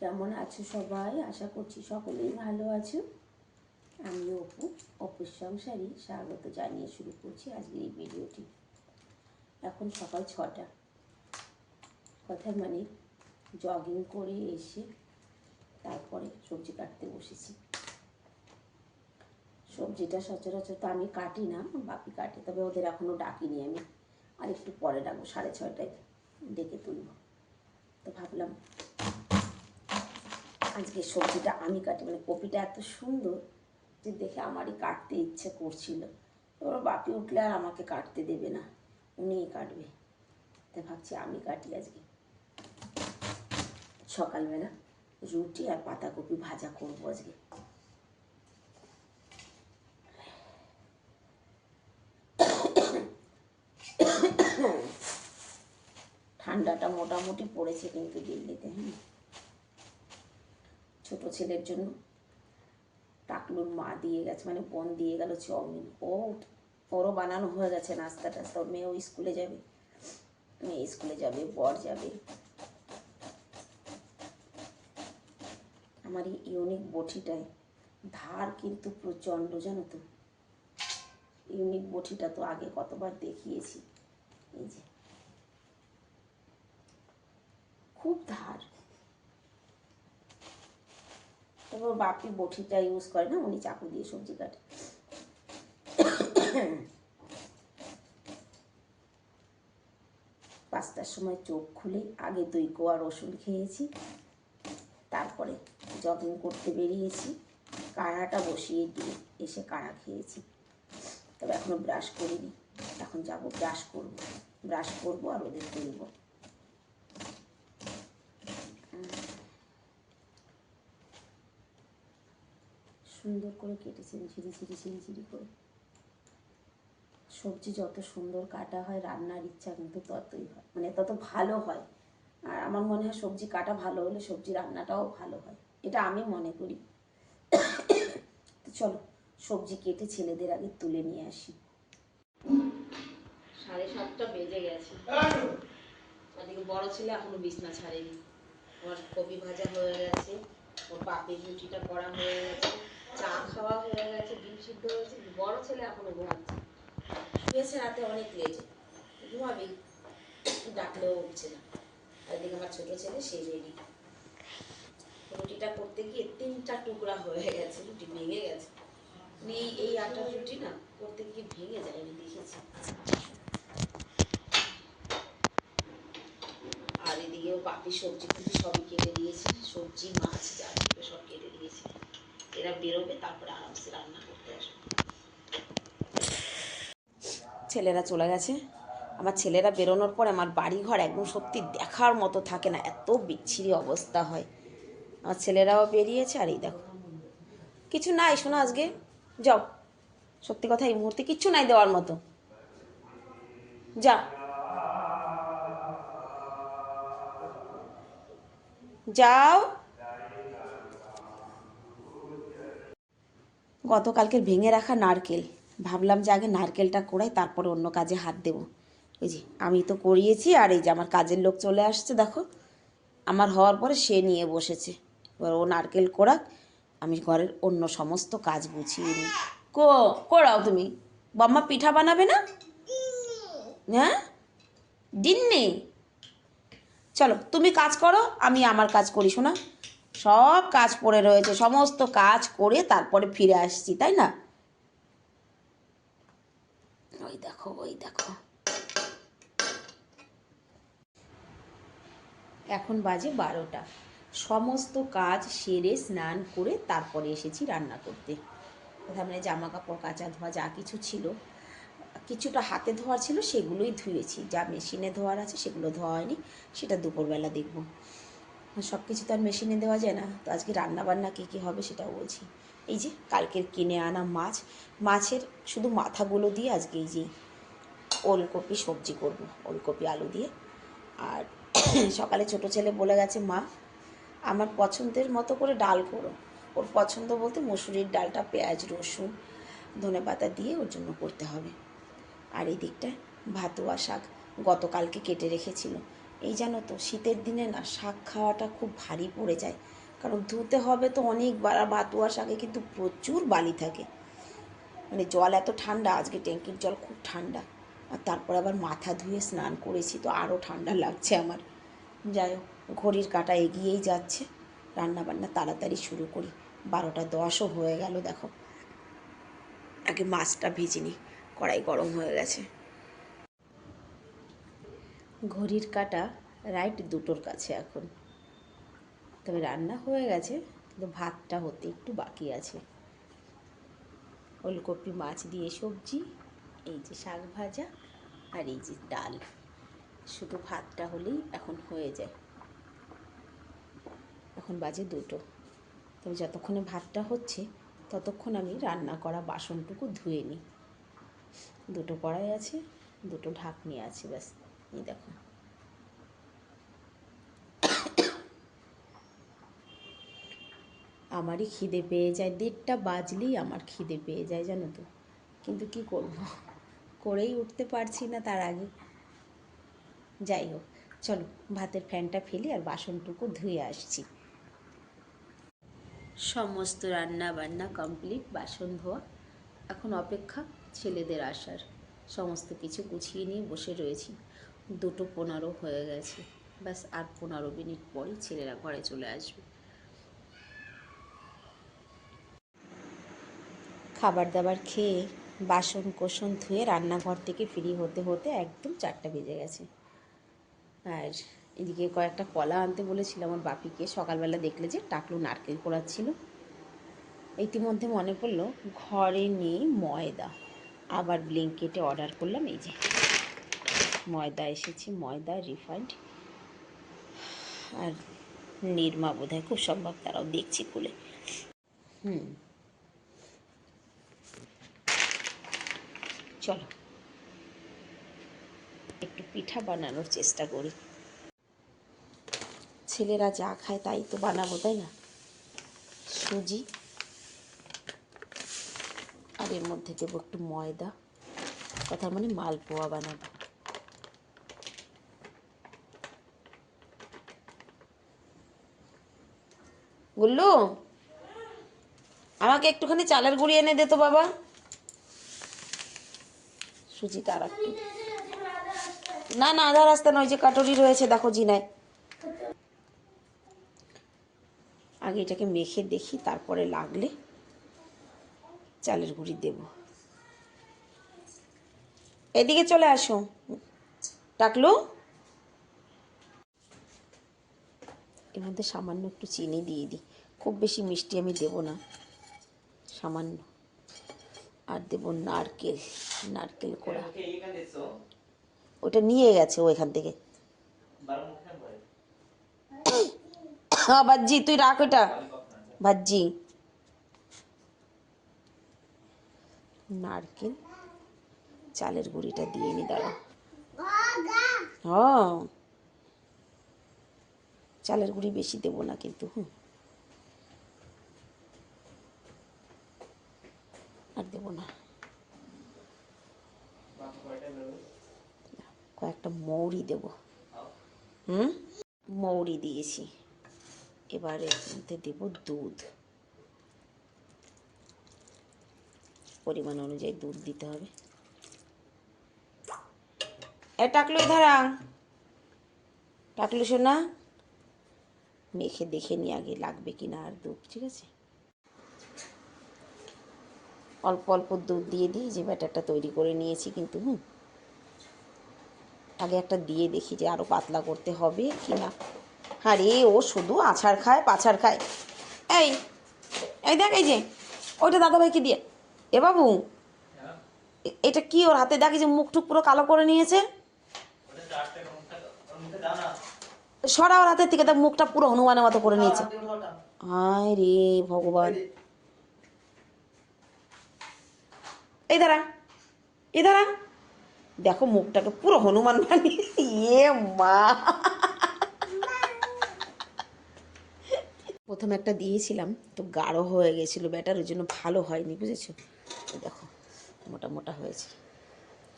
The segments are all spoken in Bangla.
কেমন আছো সবাই? আশা করছি সকলেই ভালো আছো। আমি অপু অপুর সংসারই স্বাগত জানিয়ে শুরু করছি আজকের এই ভিডিওটি। এখন সকাল ছটা। কথা মানে জগিং করে এসে তারপরে সবজি কাটতে বসেছি। সবজিটা সচরাচর তো আমি কাটি না, বাপি কাটে, তবে ওদের এখনও ডাকিনি আমি। আর একটু পরে ডাকবো, সাড়ে ছয়টায় ডেকে তুলব। তো ভাবলাম আজকে সবজিটা আমি কাটি। মানে কপিটা এত সুন্দর যে দেখে আমারই কাটতে ইচ্ছে করছিল। ওর বাপি উঠলে আর আমাকে কাটতে দেবে না। উনিই কাটবে। তাই ভাবছি আমি কাটি আজকে। সকালবেলা রুটি আর পাতাকপি ভাজা করব আজকে। ঠান্ডাটা মোটামুটি পড়েছে কিন্তু দিল্লিতে হ্যাঁ। ছোট ছেলের জন্য। টাকলুর মা দিয়ে গেছে মানে বোন দিয়ে গেল চাউমিন। ও, ওরও বানানো হয়ে গেছে নাস্তা টাস্তা। মেয়েও স্কুলে যাবে। মেয়ে স্কুলে যাবে, বর যাবে। আমার এই ইউনিক বটিটায় ধার কিন্তু প্রচণ্ড, জানো তো? ইউনিক বটিটা তো আগে কতবার দেখিয়েছি। এই যে। খুব ধার। তবে ওর বাপি বটিটা ইউজ করে না, উনি চাকু দিয়ে সবজি কাটে। পাঁচটার সময় চোখ খুলে আগে দই কোয়া রসুন খেয়েছি, তারপরে জগিং করতে বেরিয়েছি, কাড়াটা বসিয়ে দিয়ে এসে কাড়া খেয়েছি। তবে এখনও ব্রাশ করিনি, এখন যাব ব্রাশ করব ব্রাশ করব আর ওদের তুলব। সুন্দর করে কেটেছেন ঝিরি ঝিরি ঝিরি ঝিরি করে। সবজি যত সুন্দর কাটা হয়, রান্নার ইচ্ছা কিন্তু ততই হয়। মানে তত ভালো হয়। আর আমার মনে হয় সবজি কাটা ভালো হলে সবজি রান্নাটাও ভালো হয়। এটা আমি মনে করি। তো চলো, সবজি কেটে ছেলেদের আগে তুলে নিয়ে আসি। সাড়ে সাতটা বেজে গেছে। ওদিকে বড় ছেলে এখনও বিছনা ছাড়েনি। আমার কপি ভাজা হয়ে গেছে, ওর পাপের রুটিটা করা হয়ে গেছে। চা খাওয়া হয়ে গেছে, ডিম সিদ্ধ হয়েছে, বড় ছেলে এখনও ঘুমাচ্ছে। শুয়েছে রাতে অনেক লেটে ঘুমাবেই ডাকলেও উঠছে না। আর এদিকে আমার ছোট ছেলে, সে রেডি রুটিটা করতে গিয়ে তিনটা টুকরা হয়ে গেছে, রুটি ভেঙে গেছে। এই এই আটার রুটি না করতে গিয়ে ভেঙে যায়, আমি দেখেছি। আর এদিকেও বাপি সবজি ফুটি সবই কেটে দিয়েছে। সবজি, মাছ, যা সব কেটে দিয়েছে। এরা বেরোবে, তারপরে আরামসে রান্না করতে আসবে। ছেলেরা চলে গেছে। আমার ছেলেরা বেরোনোর পর আমার বাড়িঘর একদম সত্যি দেখার মতো থাকে না, এত বিচ্ছিরি অবস্থা হয়। আমার ছেলেরাও বেরিয়েছে, আর এই দেখো। কিছু নাই, শোনো আজকে। যাও। সত্যি কথা, এই মুহূর্তে কিচ্ছু নাই দেওয়ার মতো। যা। যাও। গতকালকের ভেঙে রাখা নারকেল। ভাবলাম যে আগে নারকেলটা কোড়াই, তারপরে অন্য কাজে হাত দেব। ওই যে, আমি তো করিয়েছি আর এই যে আমার কাজের লোক চলে আসছে, দেখো। আমার হওয়ার পরে সে নিয়ে বসেছে। এবার ও নারকেল কোড়াক, আমি ঘরের অন্য সমস্ত কাজ গুছিয়ে নিই। কো, কোড়াও তুমি। বাম্মা পিঠা বানাবে না? হ্যাঁ? ডিন্নি চলো, তুমি কাজ করো, আমি আমার কাজ করি, শোনা। সব কাজ পড়ে রয়েছে, সমস্ত কাজ করে তারপরে ফিরে আসছি, তাই না? ওই দেখো ওই দেখো। এখন বাজে বারোটা। সমস্ত কাজ সেরে স্নান করে তারপরে এসেছি রান্না করতে। মানে জামা কাপড় কাচা ধোয়া, যা কিছু ছিল, কিছুটা হাতে ধোয়া ছিল, সেগুলোই ধুয়েছি। যা মেশিনে ধোয়ার আছে, সেগুলো ধোয়া হয়নি, সেটা দুপুরবেলা দেখব। সব কিছু তো আর মেশিনে দেওয়া যায় না। তো আজকে রান্না বান্না কী কী হবে সেটাও বলছি। এই যে কালকের কিনে আনা মাছ, মাছের শুধু মাথাগুলো দিয়ে আজকে এই যে ওলকপি সবজি করব, ওলকপি আলু দিয়ে। আর সকালে ছোট ছেলে বলে গেছে, মা, আমার পছন্দের মতো করে ডাল করো। ওর পছন্দ বলতে মসুরির ডালটা, পেঁয়াজ, রসুন, ধনে পাতা দিয়ে ওর জন্য করতে হবে। আর এই দিকটায় ভাতুয়া শাক গতকালকে কেটে রেখেছিল। এই জানো তো, শীতের দিনে না শাক খাওয়াটা খুব ভারী পড়ে যায়। কারণ ধুতে হবে তো আর বাতুয়া শাকে কিন্তু প্রচুর বালি থাকে। মানে জল এত ঠান্ডা, আজকে ট্যাঙ্কির জল খুব ঠান্ডা। আর তারপর আবার মাথা ধুয়ে স্নান করেছি তো আরও ঠান্ডা লাগছে আমার। যাই হোক, ঘড়ির কাঁটা এগিয়েই যাচ্ছে। রান্না বান্না তাড়াতাড়ি শুরু করি। বারোটা দশও হয়ে গেল, দেখো। আগে মাছটা ভেজে নিই, কড়াই গরম হয়ে গেছে। ঘড়ির কাঁটা রাইট দুটোর কাছে এখন। তবে রান্না হয়ে গেছে, কিন্তু ভাতটা হতে একটু বাকি আছে। ওলকপি মাছ দিয়ে সবজি, এই যে শাক ভাজা আর এই যে ডাল। শুধু ভাতটা হলেই এখন হয়ে যায়। এখন বাজে দুটো। তবে যতক্ষণে ভাতটা হচ্ছে, ততক্ষণ আমি রান্না করা বাসনটুকু ধুয়ে নিই। দুটো কড়াই আছে, দুটো ঢাকনি আছে, ব্যাস। এই দেখো। আমারই খিদে পেয়ে যায়। দেড়টা বাজলেই আমার খিদে পেয়ে যায়, জানো তো। কিন্তু কি করব? করেই উঠতে পারছি না তার আগে। যাই হোক, চলো ভাতের ফ্যানটা ফেলি আর বাসনটুকু ধুয়ে আসছি। সমস্ত রান্না বান্না কমপ্লিট, বাসন ধোয়া। এখন অপেক্ষা ছেলেদের আসার। সমস্ত কিছু গুছিয়ে নিয়ে বসে রয়েছি। দুটো পনেরো হয়ে গেছে। ব্যাস, আর পনেরো মিনিট পরই ছেলেরা ঘরে চলে আসবে। খাবার দাবার খেয়ে বাসন কোসন ধুয়ে রান্নাঘর থেকে ফ্রি হতে হতে একদম চারটা বেজে গেছে। আর এদিকে কয়েকটা কলা আনতে বলেছিলাম আমার বাপিকে। সকালবেলা দেখলে যে টাকলু নারকেল কোড়াচ্ছিল ইতিমধ্যে মনে পড়ল, ঘরে নেই ময়দা। আবার ব্লিঙ্কেটে অর্ডার করলাম, এই যে ময়দা এসেছে, ময়দা রিফাইন্ড আর নির্মা বোধ হয় খুব সম্ভব, তারাও দেখছি খুলে। হুম। চলো। একটু পিঠা বানানোর চেষ্টা করি। ছেলেরা যা খায় তাই তো বানাবো, তাই না? সুজি। আর এর মধ্যে দেবো একটু ময়দা। কথা মানে মালপোয়া বানাবো। গুল্লু, আমাকে একটুখানি চালের গুঁড়ি এনে দে তো বাবা। সুজিটা আর একটু। না না, আধা রাস্তা নয়, যে কাটরি রয়েছে, দেখো জিনায়। আগে এটাকে মেখে দেখি, তারপরে লাগলে চালের গুঁড়ি দেব। এদিকে চলে আসো। টাকলু? এর মধ্যে সামান্য একটু চিনি দিয়ে দিই। খুব বেশি মিষ্টি আমি দেব না। সামান্য। আর দেব নারকেল নারকেল কোড়া। ওটা নিয়ে গেছে ও এখান থেকে। হ্যাঁ বাজ্জি তুই রাখ ওটা। ভাজ্জি। নারকেল চালের গুঁড়িটা দিয়ে নি দাঁড়া। হ্যাঁ চালের গুঁড়ি বেশি দেবো না কিন্তু হুম আর দেবো না। কয়েকটা মৌরি দেব। হুম? মৌরি দিয়েছি। এবারে মধ্যে দেব দুধ। পরিমাণ অনুযায়ী দুধ দিতে হবে। এ টাকলু ধারা। টাকলু শোনা মেখে দেখে নি আগে লাগবে কি না আর দুধ ঠিক আছে? অল্প অল্প দুধ দিয়ে দিই যে ব্যাটারটা তৈরি করে নিয়েছি কিন্তু হুম। আগে একটা দিয়ে দেখি যে আরও পাতলা করতে হবে কি না। আরে ও শুধু আছাড় খায় পাছাড় খায়। এই এই দেখ এই যে ওইটা দাদাভাইকে দিয়ে। এ বাবু এটা কি ওর হাতে? দেখে যে মুখ টুক পুরো কালো করে নিয়েছে। সরা ওর হাতের থেকে দেখ মুখটা পুরো হনুমানের মতো করে নিয়েছে। হায় রে ভগবান। এই দাঁড়া এই দাঁড়া। দেখো মুখটাকে পুরো হনুমান বানিয়ে ইয়ে মা। প্রথমে একটা দিয়েছিলাম, তো গাঢ় হয়ে গেছিল ব্যাটার, ওই জন্য ভালো হয়নি, বুঝেছ? দেখো, মোটা মোটা হয়েছে।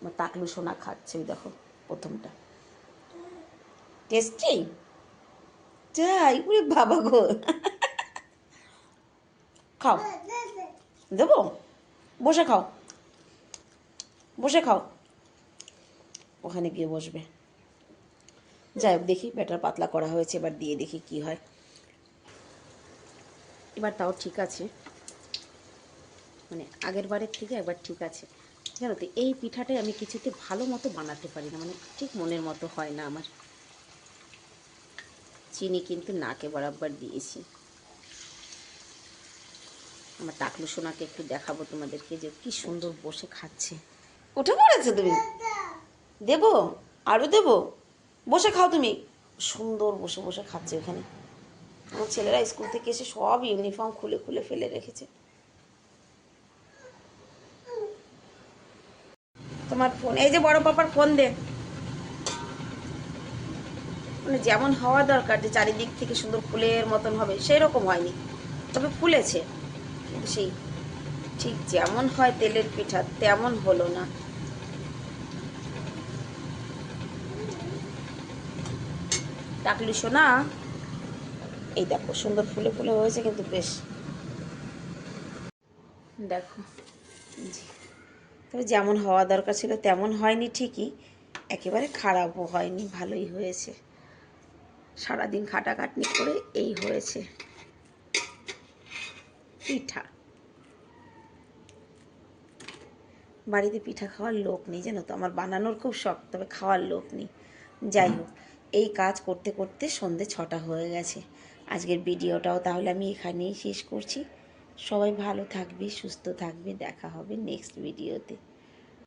আমার টাকলু সোনা খাচ্ছে, ওই দেখো, প্রথমটা। টেস্টি? যাই উরে বাবা গো। খাও। দেবো? বসে খাও। বসে খাও। ওখানে গিয়ে বসবে। যাই হোক, দেখি ব্যাটার পাতলা করা হয়েছে, এবার দিয়ে দেখি কি হয়। এবার তাও ঠিক আছে। মানে আগের বারের থেকে একবার ঠিক আছে। জানো তো, এই পিঠাটাই আমি কিছুতে ভালো মতো বানাতে পারি না মানে ঠিক মনের মতো হয় না আমার। চিনি কিন্তু নাকে বরাবর দিয়েছি। আমার টাকলু সোনাকে একটু দেখাবো তোমাদেরকে যে কি সুন্দর বসে খাচ্ছে। উঠে পড়েছো তুমি? দেবো? আরও দেবো? বসে খাও তুমি। সুন্দর বসে বসে খাচ্ছে ওখানে। আমার ছেলেরা স্কুল থেকে এসে সব ইউনিফর্ম খুলে খুলে ফেলে রেখেছে। তোমার ফোন এই যে বড় পাপার ফোন দে। মানে যেমন হওয়া দরকার যে চারিদিক থেকে সুন্দর ফুলের মতন হবে সেই রকম হয়নি। তবে ফুলেছে। কিন্তু সেই ঠিক যেমন হয় তেলের পিঠা, তেমন হলো না। ডাকলি শোনা এই দেখো, সুন্দর ফুলে ফুলে হয়েছে কিন্তু বেশ। দেখো জি তবে যেমন হওয়া দরকার ছিল, তেমন হয়নি ঠিকই। একেবারে খারাপও হয়নি, ভালোই হয়েছে। সারাদিন খাটাখাটনি করে এই হয়েছে। পিঠা। বাড়িতে পিঠা খাওয়ার লোক নেই, জানো তো? আমার বানানোর খুব শখ, তবে খাওয়ার লোক নেই। যাই হোক এই কাজ করতে করতে সন্ধে ছটা হয়ে গেছে। আজকের ভিডিওটাও তাহলে আমি এখানেই শেষ করছি। সবাই ভালো থাকবে, সুস্থ থাকবে। দেখা হবে নেক্সট ভিডিওতে।